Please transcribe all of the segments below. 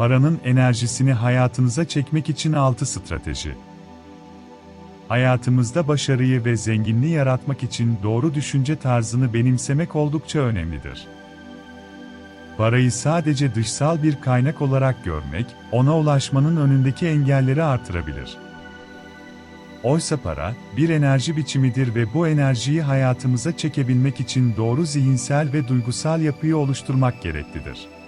Paranın enerjisini hayatınıza çekmek için 6 strateji. Hayatımızda başarıyı ve zenginliği yaratmak için doğru düşünce tarzını benimsemek oldukça önemlidir. Parayı sadece dışsal bir kaynak olarak görmek, ona ulaşmanın önündeki engelleri artırabilir. Oysa para, bir enerji biçimidir ve bu enerjiyi hayatımıza çekebilmek için doğru zihinsel ve duygusal yapıyı oluşturmak gereklidir.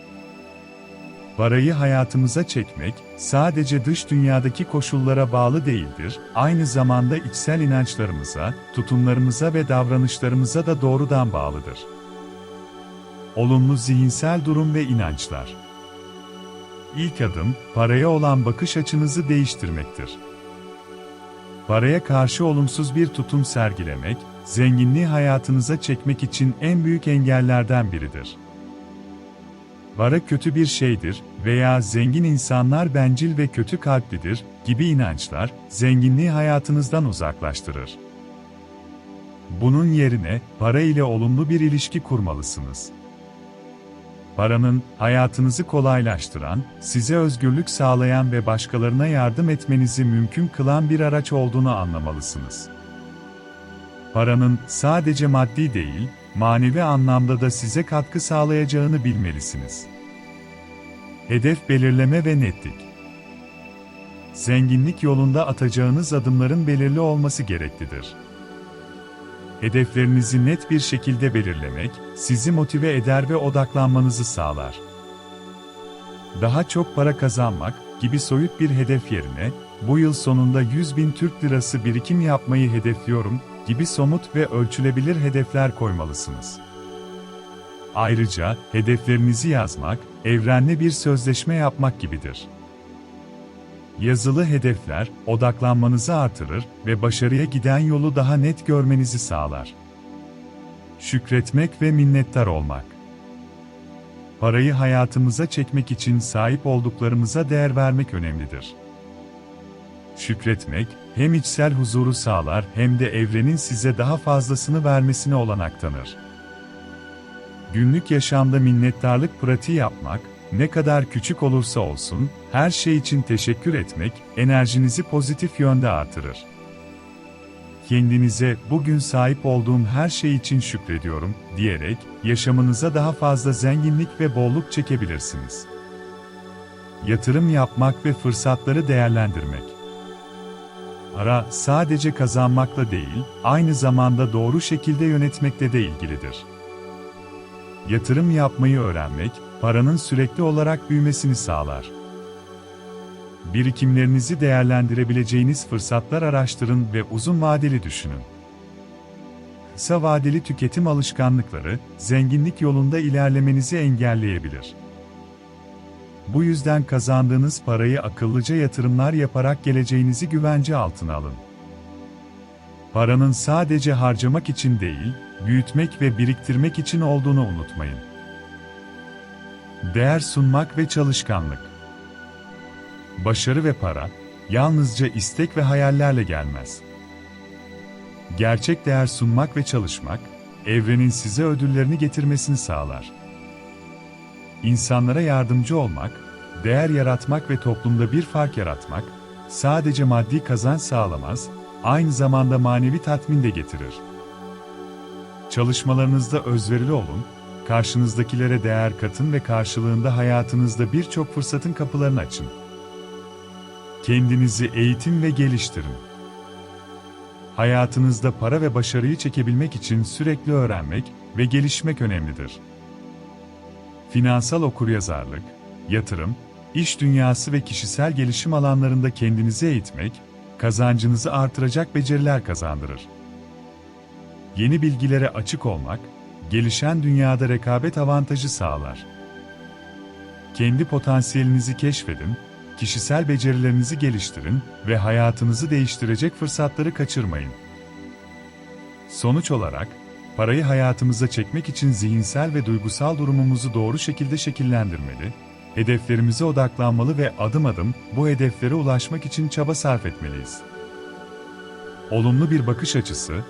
Parayı hayatımıza çekmek, sadece dış dünyadaki koşullara bağlı değildir, aynı zamanda içsel inançlarımıza, tutumlarımıza ve davranışlarımıza da doğrudan bağlıdır. Olumlu zihinsel durum ve inançlar İlk adım, paraya olan bakış açınızı değiştirmektir. Paraya karşı olumsuz bir tutum sergilemek, zenginliği hayatınıza çekmek için en büyük engellerden biridir. Para kötü bir şeydir veya zengin insanlar bencil ve kötü kalplidir gibi inançlar zenginliği hayatınızdan uzaklaştırır. Bunun yerine para ile olumlu bir ilişki kurmalısınız. Paranın hayatınızı kolaylaştıran, size özgürlük sağlayan ve başkalarına yardım etmenizi mümkün kılan bir araç olduğunu anlamalısınız. Paranın sadece maddi değil, manevi anlamda da size katkı sağlayacağını bilmelisiniz. Hedef belirleme ve netlik. Zenginlik yolunda atacağınız adımların belirli olması gereklidir. Hedeflerinizi net bir şekilde belirlemek, sizi motive eder ve odaklanmanızı sağlar. Daha çok para kazanmak gibi soyut bir hedef yerine, bu yıl sonunda 100 bin Türk lirası birikim yapmayı hedefliyorum gibi somut ve ölçülebilir hedefler koymalısınız. Ayrıca, hedeflerinizi yazmak, evrenle bir sözleşme yapmak gibidir. Yazılı hedefler, odaklanmanızı artırır ve başarıya giden yolu daha net görmenizi sağlar. Şükretmek ve minnettar olmak. Parayı hayatımıza çekmek için sahip olduklarımıza değer vermek önemlidir. Şükretmek, hem içsel huzuru sağlar hem de evrenin size daha fazlasını vermesine olanak tanır. Günlük yaşamda minnettarlık pratiği yapmak, ne kadar küçük olursa olsun, her şey için teşekkür etmek, enerjinizi pozitif yönde artırır. Kendinize bugün sahip olduğum her şey için şükrediyorum diyerek yaşamınıza daha fazla zenginlik ve bolluk çekebilirsiniz. Yatırım yapmak ve fırsatları değerlendirmek. Para sadece kazanmakla değil, aynı zamanda doğru şekilde yönetmekle de ilgilidir. Yatırım yapmayı öğrenmek, paranın sürekli olarak büyümesini sağlar. Birikimlerinizi değerlendirebileceğiniz fırsatlar araştırın ve uzun vadeli düşünün. Kısa vadeli tüketim alışkanlıkları, zenginlik yolunda ilerlemenizi engelleyebilir. Bu yüzden kazandığınız parayı akıllıca yatırımlar yaparak geleceğinizi güvence altına alın. Paranın sadece harcamak için değil, büyütmek ve biriktirmek için olduğunu unutmayın. Değer sunmak ve çalışkanlık. Başarı ve para, yalnızca istek ve hayallerle gelmez. Gerçek değer sunmak ve çalışmak, evrenin size ödüllerini getirmesini sağlar. İnsanlara yardımcı olmak, değer yaratmak ve toplumda bir fark yaratmak, sadece maddi kazanç sağlamaz, aynı zamanda manevi tatmin de getirir. Çalışmalarınızda özverili olun, karşınızdakilere değer katın ve karşılığında hayatınızda birçok fırsatın kapılarını açın. Kendinizi eğitin ve geliştirin. Hayatınızda para ve başarıyı çekebilmek için sürekli öğrenmek ve gelişmek önemlidir. Finansal okuryazarlık, yatırım, iş dünyası ve kişisel gelişim alanlarında kendinizi eğitmek, kazancınızı artıracak beceriler kazandırır. Yeni bilgilere açık olmak, gelişen dünyada rekabet avantajı sağlar. Kendi potansiyelinizi keşfedin, kişisel becerilerinizi geliştirin ve hayatınızı değiştirecek fırsatları kaçırmayın. Sonuç olarak, parayı hayatımıza çekmek için zihinsel ve duygusal durumumuzu doğru şekilde şekillendirmeli, hedeflerimize odaklanmalı ve adım adım bu hedeflere ulaşmak için çaba sarf etmeliyiz. Olumlu bir bakış açısı,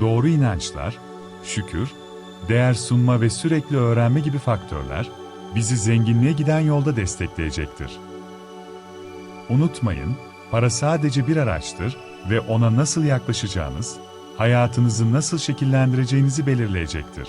doğru inançlar, şükür, değer sunma ve sürekli öğrenme gibi faktörler, bizi zenginliğe giden yolda destekleyecektir. Unutmayın, para sadece bir araçtır ve ona nasıl yaklaşacağınız, hayatınızı nasıl şekillendireceğinizi belirleyecektir.